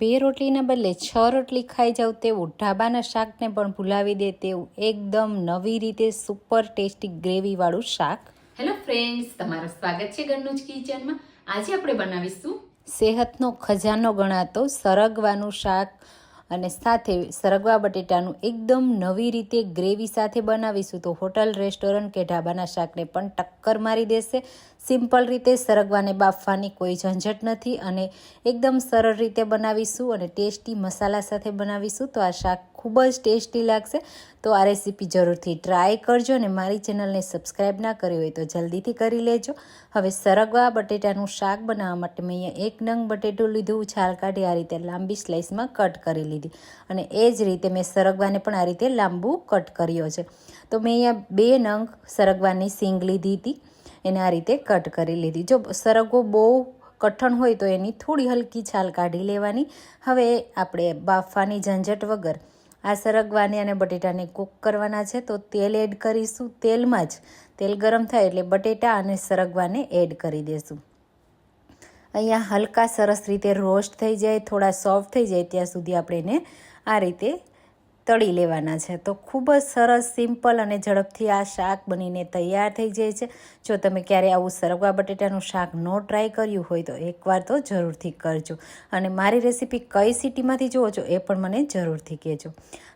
બે રોટલીના બદલે છ રોટલી ખાઈ જાવ તેવું ઢાબાના શાકને પણ ભૂલાવી દે તેવું એકદમ નવી રીતે સુપર ટેસ્ટી ગ્રેવીવાળું શાક. હેલો ફ્રેન્ડ્સ તમારું સ્વાગત છે ઘરનું જ કિચનમાં. આજે આપણે બનાવીશું સેહતનો ખજાનો ગણાતો સરગવાનું શાક અને સાથે સરગવા બટેટાનું એકદમ નવી રીતે ગ્રેવી સાથે બનાવીશું તો હોટલ રેસ્ટોરન્ટ કે ઢાબાના શાકને પણ ટક્કર મારી દેશે. સિમ્પલ રીતે સરગવાને બાફવાની કોઈ ઝંઝટ નથી અને એકદમ સરળ રીતે બનાવીશું અને ટેસ્ટી મસાલા સાથે બનાવીશું. તો આ શાક ખૂબ જ ટેસ્ટી લાગશે. તો આ રેસીપી જરૂરથી ટ્રાય કરજો અને મારી ચેનલને સબસ્ક્રાઈબ ના કરી હોય તો જલ્દીથી કરી લેજો. હવે સરગવા બટેટાનું શાક બનાવવા માટે મેં અહીંયા એક નંગ બટેટું લીધું, છાલ કાઢી, આ રીતે લાંબી સ્લાઇસમાં કટ કરી લીધી. અને એ જ રીતે મેં સરગવાને પણ આ રીતે લાંબુ કટ કર્યો છે. તો મેં અહીંયા બે નંગ સરગવાની સીંગ લીધી હતી. એને આ રીતે કટ કરી લીધી. જો સરગવો બહુ કઠણ હોય તો એની થોડી હલકી છાલ કાઢી લેવાની. હવે આપણે બાફવાની ઝંઝટ વગર આ સરગવાની અને બટેટાને કૂક કરવાના છે. તો તેલ એડ કરીશું. તેલમાં જ તેલ ગરમ થાય એટલે બટેટા અને સરગવાને એડ કરી દઈશું અહીંયા હલકા સરસ રીતે રોસ્ટ થઈ જાય, થોડા સોફ્ટ થઈ જાય, ત્યાં સુધી આપણે એને આ રીતે તળી લેવાના છે. તો ખૂબ જ સરસ, સિમ્પલ અને ઝડપથી આ શાક બનીને તૈયાર થઈ જાય છે. જો તમે ક્યારે આવું સરગવા બટેટાનું શાક નો ટ્રાય કર્યું હોય તો એકવાર તો જરૂરથી કરજો. અને મારી રેસીપી કઈ સિટીમાંથી જુઓ છો એ પણ મને જરૂરથી કહેજો.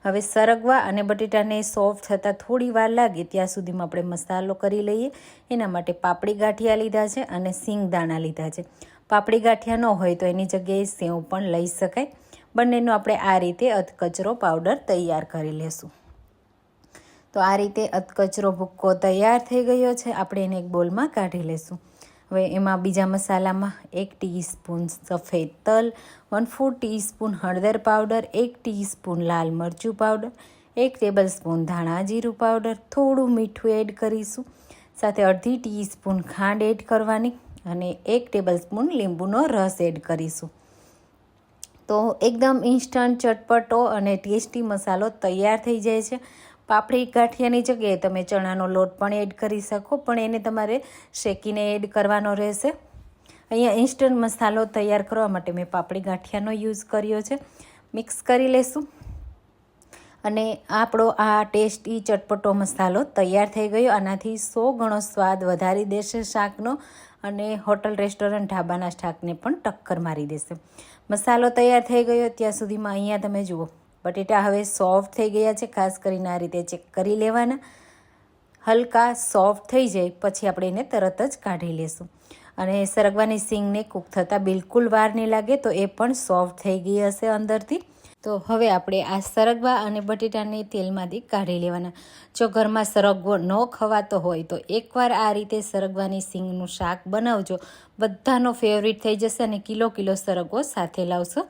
હવે સરગવા અને બટેટાને સોફ્ટ થતાં થોડી વાર લાગે ત્યાં સુધીમાં આપણે મસાલો કરી લઈએ. એના માટે પાપડી ગાંઠિયા લીધા છે અને સિંગ દાણા લીધા છે. પાપડી ગાંઠિયા ન હોય તો એની જગ્યાએ સેવ પણ લઈ શકાય. બંનેનો આપણે આ રીતે અધકચરો પાવડર તૈયાર કરી લેશું. તો આ રીતે અધકચરો ભૂક્કો તૈયાર થઈ ગયો છે. આપણે એને એક બોલમાં કાઢી લેશું. હવે એમાં બીજા મસાલામાં એક ટીસ્પૂન સફેદ તલ, વન ફોર ટીસ્પૂન હળદર પાવડર, એક ટીસ્પૂન લાલ મરચું પાવડર, એક ટેબલ સ્પૂન ધાણા જીરું પાવડર, થોડું મીઠું એડ કરીશું. સાથે અડધી ટીસ્પૂન ખાંડ એડ કરવાની અને એક ટેબલ સ્પૂન લીંબુનો રસ એડ કરીશું. તો એકદમ ઇન્સ્ટન્ટ, ચટપટો અને ટેસ્ટી મસાલો તૈયાર થઈ જાય છે. પાપડી ગાંઠિયાની જગ્યાએ તમે ચણાનો લોટ પણ એડ કરી શકો, પણ એને તમારે શેકીને એડ કરવાનો રહેશે. અહીંયા ઇન્સ્ટન્ટ મસાલો તૈયાર કરવા માટે મેં પાપડી ગાંઠિયાનો યુઝ કર્યો છે. મિક્સ કરી લેશું. અને આપણો આ ટેસ્ટી ચટપટો મસાલો તૈયાર થઈ ગયો. આનાથી સો ગણો સ્વાદ વધારી દેશે શાકનો અને હોટલ રેસ્ટોરન્ટ ઢાબાના શાકને પણ ટક્કર મારી દેશે. મસાલો તૈયાર થઈ ગયો. ત્યાં સુધીમાં અહીંયા તમે જુઓ, બટેટા હવે સોફ્ટ થઈ ગયા છે. ખાસ કરીને આ રીતે ચેક કરી લેવાના. હલકા સોફ્ટ થઈ જાય, પછી આપણે એને તરત જ કાઢી લેશું. અને સરગવાની સિંગને કૂક થતાં બિલકુલ વાર નહીં લાગે, તો એ પણ સોફ્ટ થઈ ગઈ હશે અંદરથી. તો હવે આપણે આ સરગવા અને બટેટાને તેલમાંથી કાઢી લેવાના. જો ઘરમાં સરગવો ન ખવાતો હોય તો એકવાર આ રીતે સરગવાની સિંગનું શાક બનાવજો. બધાનો ફેવરિટ થઈ જશે અને કિલો કિલો સરગવો સાથે લાવશો.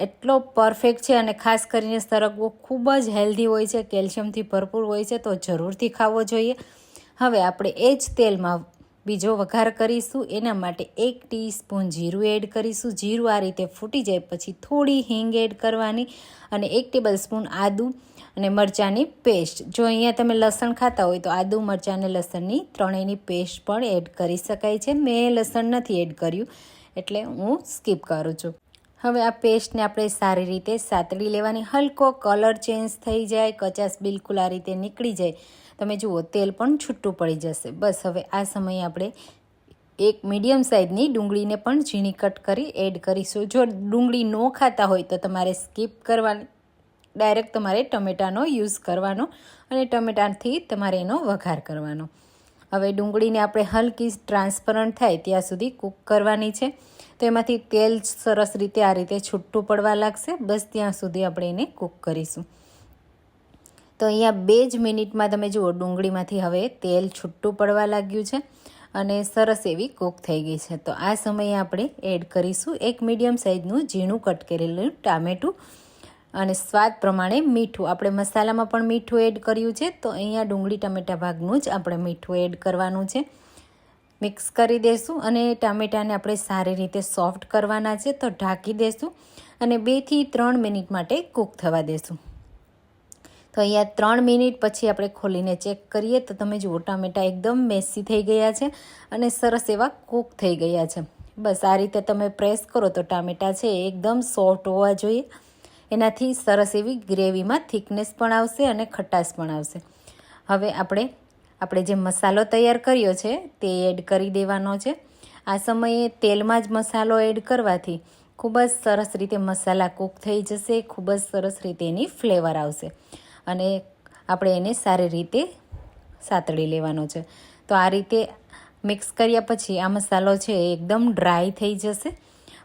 એટલો પરફેક્ટ છે અને ખાસ કરીને સરગવો ખૂબ જ હેલ્ધી હોય છે, કેલ્શિયમથી ભરપૂર હોય છે, તો જરૂરથી ખાવો જોઈએ. હવે આપણે એ જ તેલમાં બીજો વઘાર કરીશું, એના માટે એક ટીસ્પૂન જીરું એડ કરીશું. જીરું આ રીતે ફૂટી જાય પછી થોડી હિંગ એડ કરવાની અને એક ટેબલ સ્પૂન આદું અને મરચાંની પેસ્ટ. જો અહીંયા તમે લસણ ખાતા હોય તો આદું, મરચાં અને લસણની ત્રણેયની પેસ્ટ પણ એડ કરી શકાય છે. મેં લસણ નથી એડ કર્યું, એટલે હું સ્કીપ કરું છું. હવે આ પેસ્ટને આપણે સારી રીતે સાતડી લેવાની. હલકો કલર ચેન્જ થઈ જાય, કચાશ બિલકુલ આ રીતે નીકળી જાય. તમે જુઓ, તેલ પણ છૂટું પડી જશે. બસ હવે આ સમયે આપણે એક મીડિયમ સાઇઝની ડુંગળીને પણ ઝીણી કટ કરી એડ કરીશું. જો ડુંગળી ન ખાતા હોય તો તમારે સ્કીપ કરવાની, ડાયરેક્ટ તમારે ટમેટાનો યુઝ કરવાનો અને ટમેટાથી તમારે એનો વઘાર કરવાનો. હવે ડુંગળીને આપણે હલકી ટ્રાન્સપરન્ટ થાય ત્યાં સુધી કૂક કરવાની છે. તો એમાંથી તેલ સરસ રીતે આ રીતે છૂટું પડવા લાગશે. બસ ત્યાં સુધી આપણે એને કૂક કરીશું. તો અહીંયા બે જ મિનિટમાં તમે જુઓ, ડુંગળીમાંથી હવે તેલ છૂટું પડવા લાગ્યું છે અને સરસ એવી કૂક થઈ ગઈ છે. તો આ સમયે આપણે એડ કરીશું એક મીડિયમ સાઇઝનું ઝીણું કટ કરેલું ટામેટું અને સ્વાદ પ્રમાણે મીઠું. આપણે મસાલામાં પણ મીઠું એડ કર્યું છે, તો અહીંયા ડુંગળી ટમેટા ભાગનું જ આપણે મીઠું એડ કરવાનું છે. મિક્સ કરી દઈશું અને ટામેટાને આપણે સારી રીતે સોફ્ટ કરવાના છે, તો ઢાંકી દઈશું અને બેથી ત્રણ મિનિટ માટે કૂક થવા દઈશું તો અહીંયા ત્રણ મિનિટ પછી આપણે ખોલીને ચેક કરીએ તો તમે જુઓ, ટામેટાં એકદમ મેસી થઈ ગયા છે અને સરસ એવા કૂક થઈ ગયા છે. બસ આ રીતે તમે પ્રેસ કરો તો ટામેટાં છે એકદમ સોફ્ટ હોવા જોઈએ. એનાથી સરસ એવી ગ્રેવીમાં થિકનેસ પણ આવશે અને ખટાશ પણ આવશે. હવે આપણે આપણે જે મસાલો તૈયાર કર્યો છે તે એડ કરી દેવાનો છે. આ સમયે તેલમાં જ મસાલો એડ કરવાથી ખૂબ જ સરસ રીતે મસાલા કૂક થઈ જશે, ખૂબ જ સરસ રીતે એની ફ્લેવર આવશે. અને આપણે એને સારી રીતે સાતળી લેવાનો છે. તો આ રીતે મિક્સ કર્યા પછી આ મસાલો છે એ એકદમ ડ્રાય થઈ જશે.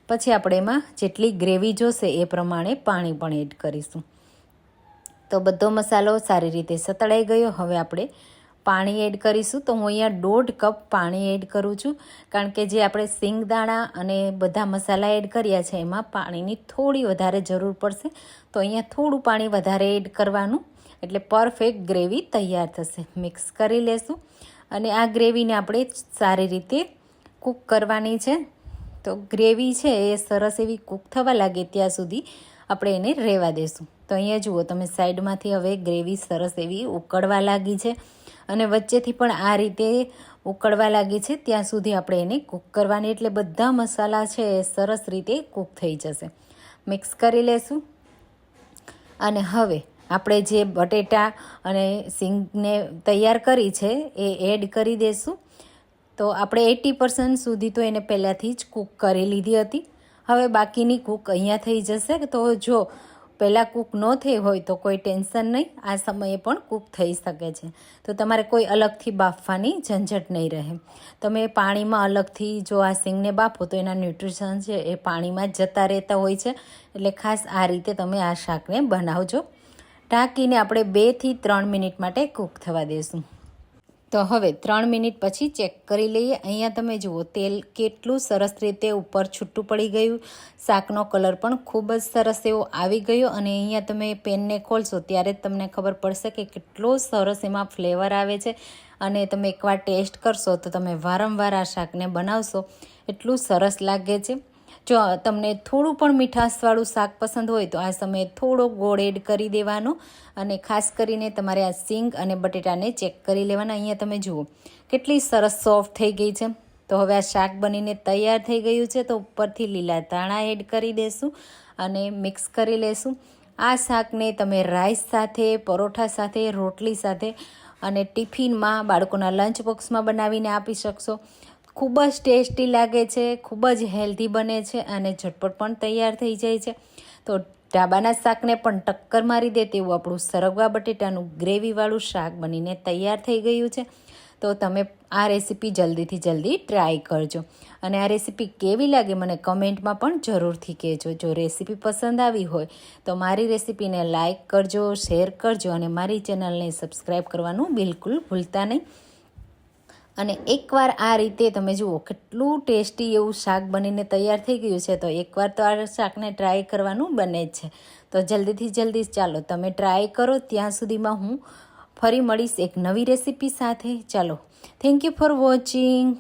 પછી આપણે એમાં જેટલી ગ્રેવી જોશે એ પ્રમાણે પાણી પણ એડ કરીશું. તો બધો મસાલો સારી રીતે સતળાઈ ગયો. હવે આપણે પાણી એડ કરીશું. તો હું અહીંયા દોઢ કપ પાણી એડ કરું છું. કારણ કે જે આપણે સિંગદાણા અને બધા મસાલા એડ કર્યા છે, એમાં પાણીની થોડી વધારે જરૂર પડશે. તો અહીંયા થોડું પાણી વધારે એડ કરવાનું. એટલે પરફેક્ટ ગ્રેવી તૈયાર થશે. મિક્સ કરી લેશું. અને આ ગ્રેવીને આપણે સારી રીતે કૂક કરવાની છે. તો ગ્રેવી છે એ સરસ એવી કૂક થવા લાગે ત્યાં સુધી આપણે એને રહેવા દેશું. તો અહીંયા જુઓ, તમે સાઈડમાંથી હવે ગ્રેવી સરસ એવી ઉકળવા લાગી છે. અને વચ્ચેથી પણ આ રીતે ઉકળવા લાગી છે. ત્યાં સુધી આપણે એને કૂક કરવાની. એટલે બધા મસાલા છે એ સરસ રીતે કૂક થઈ જશે. મિક્સ કરી લેશું. અને હવે આપણે જે બટેટા અને સિંગને તૈયાર કરી છે, એ એડ કરી દેશું. તો આપણે એટી પર્સન્ટ સુધી તો એને પહેલાંથી જ કૂક કરી લીધી હતી. હવે બાકીની કૂક અહીંયા થઈ જશે. તો જો પહેલાં કૂક ન થઈ હોય તો કોઈ ટેન્શન નહીં, આ સમયે પણ કૂક થઈ શકે છે. તો તમારે કોઈ અલગથી બાફવાની ઝંઝટ નહીં રહે. તમે પાણીમાં અલગથી જો આ સિંગને બાફો તો એના ન્યુટ્રિશન છે એ પાણીમાં જતા રહેતા હોય છે. એટલે ખાસ આ રીતે તમે આ શાકને બનાવજો. ઢાંકીને આપણે બેથી ત્રણ મિનિટ માટે કૂક થવા દઈશું તો હવે ત્રણ મિનિટ પછી ચેક કરી લઈએ. અહીંયા તમે જુઓ, તેલ કેટલું સરસ રીતે ઉપર છૂટું પડી ગયું. શાકનો કલર પણ ખૂબ જ સરસ એવો આવી ગયો અને અહીંયા તમે પેનને ખોલશો ત્યારે જ તમને ખબર પડશે કે કેટલો સરસ એમાં ફ્લેવર આવે છે. અને તમે એકવાર ટેસ્ટ કરશો તો તમે વારંવાર આ શાકને બનાવશો. એટલું સરસ લાગે છે. જો તમને થોડું પણ મીઠાશવાળું શાક પસંદ હોય તો આ સમયે થોડો ગોળ એડ કરી દેવાનો અને ખાસ કરીને તમારે આ સિંગ અને બટેટાને ચેક કરી લેવાના. અહીંયા તમે જુઓ, કેટલી સરસ સોફ્ટ થઈ ગઈ છે. તો હવે આ શાક બનીને તૈયાર થઈ ગયું છે, તો ઉપરથી લીલા ધાણા એડ કરી દેશું અને મિક્સ કરી લેશું. આ શાકને તમે રાઈસ સાથે, પરોઠા સાથે, રોટલી સાથે અને ટિફિનમાં બાળકોના લંચ બોક્સમાં બનાવીને આપી શકશો. ખૂબ જ ટેસ્ટી લાગે છે, ખૂબ જ હેલ્ધી બને છે અને ઝટપટ પણ તૈયાર થઈ જાય છે. તો ઢાબાના શાકને પણ ટક્કર મારી દે તેવું આપણું સરગવા બટેટાનું ગ્રેવીવાળું શાક બનીને તૈયાર થઈ ગયું છે. તો તમે આ રેસીપી જલ્દીથી જલ્દી ટ્રાય કરજો. અને આ રેસીપી કેવી લાગે મને કમેન્ટમાં પણ જરૂરથી કહેજો. જો રેસીપી પસંદ આવી હોય તો મારી રેસીપીને લાઇક કરજો, શેર કરજો અને મારી ચેનલને સબસ્ક્રાઈબ કરવાનું બિલકુલ ભૂલતા નહીં. અને એકવાર આ રીતે તમે જુઓ, કેટલું ટેસ્ટી એવું શાક બનીને તૈયાર થઈ ગયું છે, તો એકવાર તો આ શાકને ટ્રાય કરવાનું બને જ છે. તો જલ્દીથી જલ્દી ચાલો, તમે ટ્રાય કરો, ત્યાં સુધીમાં હું ફરી મળીશ એક નવી રેસીપી સાથે. ચાલો થેન્ક યુ ફોર વોચિંગ